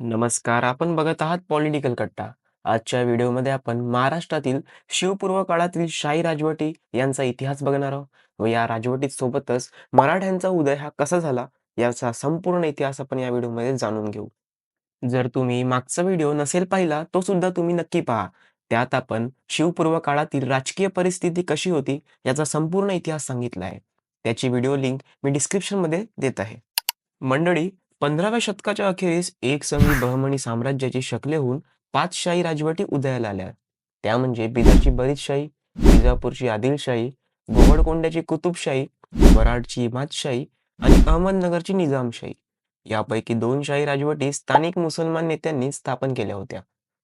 नमस्कार, आपण बघत आहात पॉलिटिकल कट्टा. आजच्या व्हिडिओमध्ये आपण महाराष्ट्रातील शिवपूर्व काळातील शाही राजवटी यांचा इतिहास बघणार आहोत व या राजवटीत सोबतच मराठ्यांचा उदय हा कसा झाला याचा संपूर्ण इतिहास आपण या व्हिडिओमध्ये जाणून घेऊ. जर तुम्ही मागचा व्हिडिओ नसेल पाहिला तो सुद्धा तुम्ही नक्की पहा. त्यात आपण शिवपूर्व काळातील राजकीय परिस्थिती कशी होती याचा संपूर्ण इतिहास सांगितला आहे. त्याची व्हिडिओ लिंक मी डिस्क्रिप्शनमध्ये देत आहे. मंडळी पंधराव्या शतकाच्या अखेरीस एक संघी बहमणी साम्राज्याची शकले होऊन पाच शाही राजवटी उदयाला आल्या. त्या म्हणजे बिदरची बरीदशाही, विजापूरची आदिलशाही, गोवळकोंड्याची कुतुबशाही, वराडची इमादशाही आणि अहमदनगरची निजामशाही. यापैकी दोन शाही राजवटी स्थानिक मुसलमान नेत्यांनी स्थापन केल्या होत्या.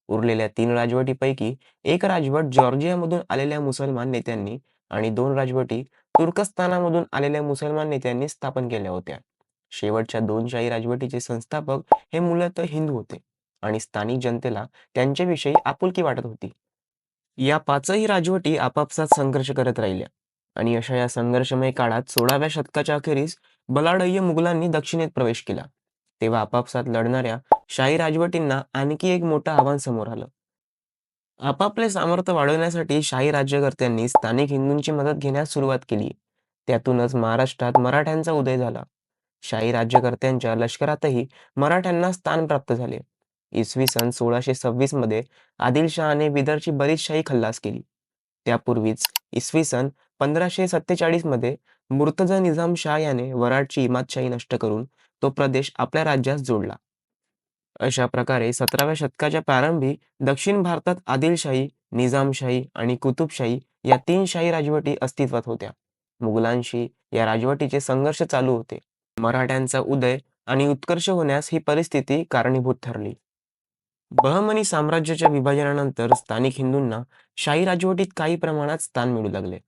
उरलेल्या तीन राजवटीपैकी एक राजवट जॉर्जियामधून आलेल्या मुसलमान नेत्यांनी आणि दोन राजवटी तुर्कस्तानामधून आलेल्या मुसलमान नेत्यांनी स्थापन केल्या होत्या. शेवटच्या दोन शाही राजवटीचे संस्थापक हे मूलतः हिंदू होते आणि स्थानिक जनतेला त्यांच्याविषयी आपुलकी वाटत होती. या पाचही राजवटी आपापसात संघर्ष करत राहिल्या आणि अशा या संघर्षमय काळात सोळाव्या शतकाच्या अखेरीस बलाढ्य मुघलांनी दक्षिणेत प्रवेश केला. तेव्हा आपापसात लढणाऱ्या शाही राजवटींना आणखी एक मोठं आव्हान समोर आलं. आपापले सामर्थ्य वाढवण्यासाठी शाही राज्यकर्त्यांनी स्थानिक हिंदूंची मदत घेण्यास सुरुवात केली. त्यातूनच महाराष्ट्रात मराठ्यांचा उदय झाला. शाही राज्यकर्त्यांच्या लष्करातही मराठ्यांना स्थान प्राप्त झाले. इसवी सन सोळाशे सव्वीसमध्ये आदिलशहाने बिदरची बरीचशाही खल्लास केली. त्यापूर्वीच इसवी सन पंधराशे सत्तेचाळीसमध्ये मुर्तजा निजाम शाह याने वराडची इमादशाही नष्ट करून तो प्रदेश आपल्या राज्यास जोडला. अशा प्रकारे सतराव्या शतकाच्या प्रारंभी दक्षिण भारतात आदिलशाही, निजामशाही आणि कुतुबशाही या तीन शाही राजवटी अस्तित्वात होत्या. मुघलांशी या राजवटीचे संघर्ष चालू होते. मराठ्यांचा उदय आणि उत्कर्ष होण्यास ही परिस्थिती कारणीभूत ठरली. बहमनी साम्राज्याच्या विभाजनानंतर स्थानिक हिंदूंना शाही राजवटीत काही प्रमाणात स्थान मिळू लागले.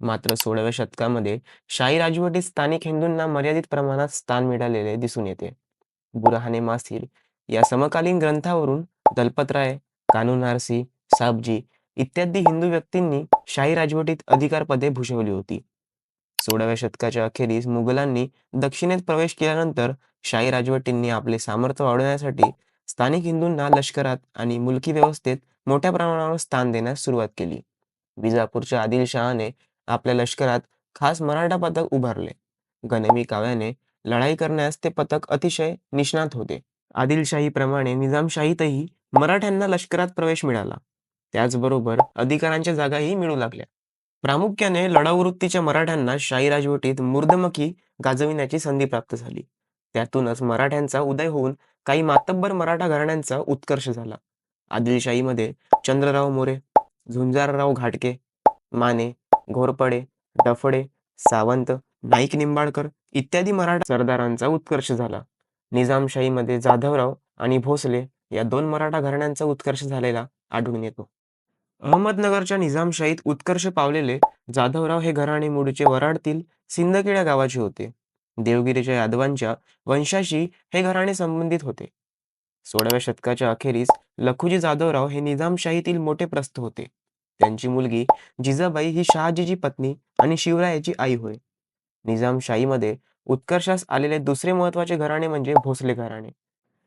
मात्र सोळाव्या शतकामध्ये शाही राजवटीत स्थानिक हिंदूंना मर्यादित प्रमाणात स्थान मिळालेले दिसून येते. बुरहाने मासीर या समकालीन ग्रंथावरून दलपतराय, कान्होनारसी, साबजी इत्यादी हिंदू व्यक्तींनी शाही राजवटीत अधिकारपदे भूषवली होती. सोळाव्या शतकाच्या अखेरीस मुघलांनी दक्षिणेत प्रवेश केल्यानंतर शाही राजवटींनी आपले सामर्थ्य वाढवण्यासाठी स्थानिक हिंदूंना लष्करात आणि मुलकी व्यवस्थेत मोठ्या प्रमाणावर स्थान देण्यास सुरुवात केली. विजापूरच्या आदिलशहाने आपल्या लष्करात खास मराठा पथक उभारले. गनिमी काव्याने लढाई करण्यास ते पथक अतिशय निष्णात होते. आदिलशाहीप्रमाणे निजामशाहीतही मराठ्यांना लष्करात प्रवेश मिळाला. त्याचबरोबर अधिकारांच्या जागाही मिळू लागल्या. प्रामुख्याने लढाऊ वृत्तीच्या मराठ्यांना शाही राजवटीत मुर्दमकी गाजविण्याची संधी प्राप्त झाली. त्यातूनच मराठ्यांचा उदय होऊन काही मातब्बर मराठा घराण्यांचा उत्कर्ष झाला. आदिलशाहीमध्ये चंद्रराव मोरे, झुंजारराव घाटके माने, घोरपडे, डफडे सावंत, नाईक निंबाळकर इत्यादी मराठा सरदारांचा उत्कर्ष झाला. निजामशाहीमध्ये जाधवराव आणि भोसले या दोन मराठा घराण्यांचा उत्कर्ष झालेला आढळून येतो. अहमदनगरच्या निजामशाहीत उत्कर्ष पावलेले जाधवराव हे घराणे मूळचे वराडतील सिंदखेडा गावाचे होते. देवगिरीच्या यादवांच्या वंशाशी हे घराणे संबंधित होते. सोळाव्या शतकाच्या अखेरीस लखुजी जाधवराव हे निजामशाहीतील मोठे प्रस्थ होते. त्यांची मुलगी जिजाबाई ही शहाजीची पत्नी आणि शिवरायाची आई होय. निजामशाहीमध्ये उत्कर्षास आलेले दुसरे महत्त्वाचे घराणे म्हणजे भोसले घराणे.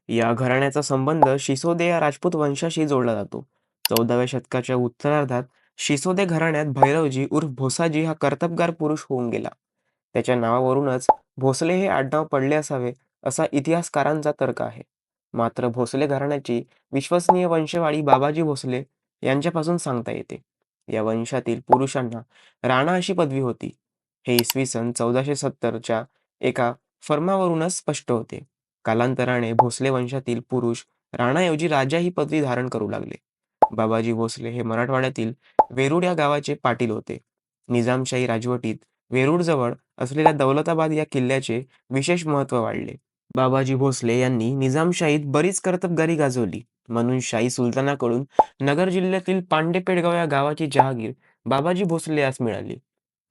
या घराण्याचा संबंध शिसोदे या राजपूत वंशाशी जोडला जातो. चौदाव्या शतकाच्या उत्तरार्धात शिसोदे घराण्यात भैरवजी उर्फ भोसाजी हा कर्तबगार पुरुष होऊन गेला. त्याच्या नावावरूनच भोसले हे आडनाव पडले असावे असा इतिहासकारांचा तर्क आहे. मात्र भोसले घराण्याची विश्वसनीय वंशवाळी बाबाजी भोसले यांच्यापासून सांगता येते. या वंशातील पुरुषांना राणा अशी पदवी होती. हे इसवी सन चौदाशे सत्तरच्या एका फर्मावरूनच स्पष्ट होते. कालांतराने भोसले वंशातील पुरुष राणाऐवजी राजा ही पदवी धारण करू लागले. बाबाजी भोसले हे मराठवाड्यातील वेरूड या गावाचे पाटील होते. निजामशाही राजवटीत वेरूडजवळ असलेल्या दौलताबाद या किल्ल्याचे विशेष महत्त्व वाढले. बाबाजी भोसले यांनी निजामशाहीत बरीच कर्तबगारी गाजवली म्हणून शाही सुलतानाकडून नगर जिल्ह्यातील पांडेपेडगाव या गावाची जहागीर बाबाजी भोसले यास मिळाली.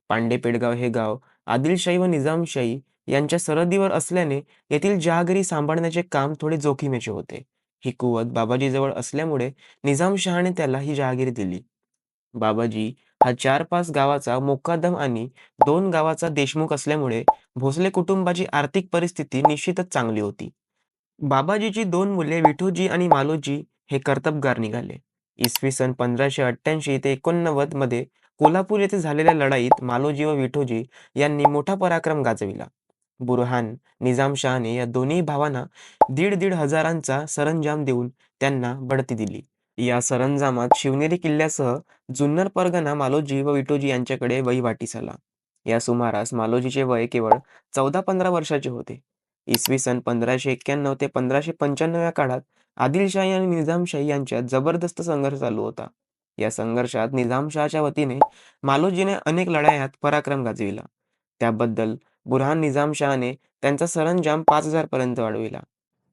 पांडेपेडगाव हे गाव आदिलशाही व निजामशाही यांच्या सरहद्दीवर असल्याने येथील जहागिरी सांभाळण्याचे काम थोडे जोखीमेचे होते. ही कुवत बाबाजीजवळ असल्यामुळे निजामशहाने त्याला ही जहागीर दिली. बाबाजी हा चार पाच गावाचा मोकादम आणि दोन गावाचा देशमुख असल्यामुळे भोसले कुटुंबाची आर्थिक परिस्थिती निश्चितच चांगली होती. बाबाजीची दोन मुले विठोजी आणि मालोजी हे कर्तबगार निघाले. इसवी सन पंधराशे अठ्ठ्याऐंशी ते एकोणनव्वदमध्ये कोल्हापूर येथे झालेल्या लढाईत मालोजी व विठोजी यांनी मोठा पराक्रम गाजविला. बुरहान निजामशहाने या दोन्ही भावांना दीड दीड हजारांचा सरंजाम देऊन त्यांना बढती दिली. या सरंजामात शिवनेरी किल्ल्यासह जुन्नर परगणा मालोजी व विटोजी यांच्याकडे वहिवाटीस आला. या सुमारास मालोजीचे वय केवळ चौदा पंधरा वर्षाचे होते. इसवी सन पंधराशे एक्क्याण्णव ते पंधराशे पंच्याण्णव या काळात आदिलशाही आणि निजामशाही यांच्यात जबरदस्त संघर्ष चालू होता. या संघर्षात निजामशहाच्या वतीने मालोजीने अनेक लढायात पराक्रम गाजविला. त्याबद्दल बुरहान निजामशहाने त्यांचा सरंजाम पाच हजार पर्यंत वाढविला.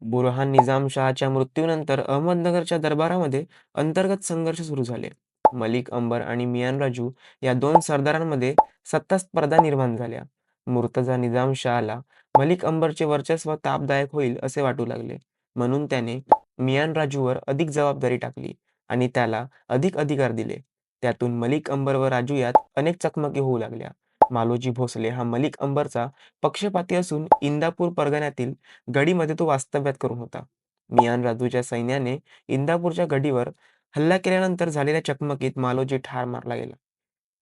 बुरहान निजामशहाच्या मृत्यूनंतर अहमदनगरच्या दरबारामध्ये अंतर्गत संघर्ष सुरू झाले. मलिक अंबर आणि मियान राजू या दोन सरदारांमध्ये सत्ता स्पर्धा निर्माण झाल्या. मुर्तजा निजामशहाला मलिक अंबरचे वर्चस्व तापदायक होईल असे वाटू लागले. म्हणून त्याने मियान राजूवर अधिक जबाबदारी टाकली आणि त्याला अधिक अधिकार दिले. त्यातून मलिक अंबर व राजू यात अनेक चकमकी होऊ लागल्या. मालोजी भोसले हा मलिक अंबरचा पक्षपाती असून इंदापूर परगण्यातील गडीमध्ये तो वास्तव्यात करून होता. मियान राजूच्या सैन्याने इंदापूरच्या गडीवर हल्ला केल्यानंतर झालेल्या चकमकीत मालोजी ठार मारला गेला.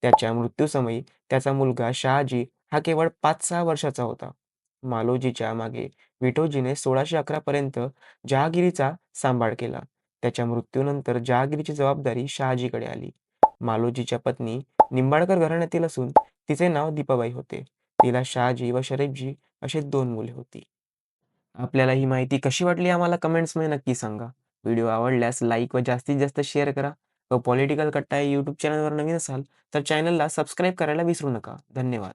त्याच्या मृत्यूसमयी त्याचा मुलगा शहाजी हा केवळ पाच सहा वर्षाचा होता. मालोजीच्या मागे विठोजीने सोळाशे अकरा पर्यंत जहागिरीचा सांभाळ केला. त्याच्या मृत्यूनंतर जहागिरीची जबाबदारी शहाजीकडे आली. मालोजीच्या पत्नी निंबाळकर घराण्यातील असून तिचे नाव दीपाबाई होते. तिला शहाजी व शरीफजी असे दोन मुले होती. आपल्याला ही माहिती कशी वाटली आम्हाला कमेंट्समध्ये नक्की सांगा. व्हिडिओ आवडल्यास लाईक व जास्तीत जास्त शेअर करा व पॉलिटिकल कट्टा या यूट्यूब चॅनलवर नवीन असाल तर चॅनलला सबस्क्राईब करायला विसरू नका. धन्यवाद.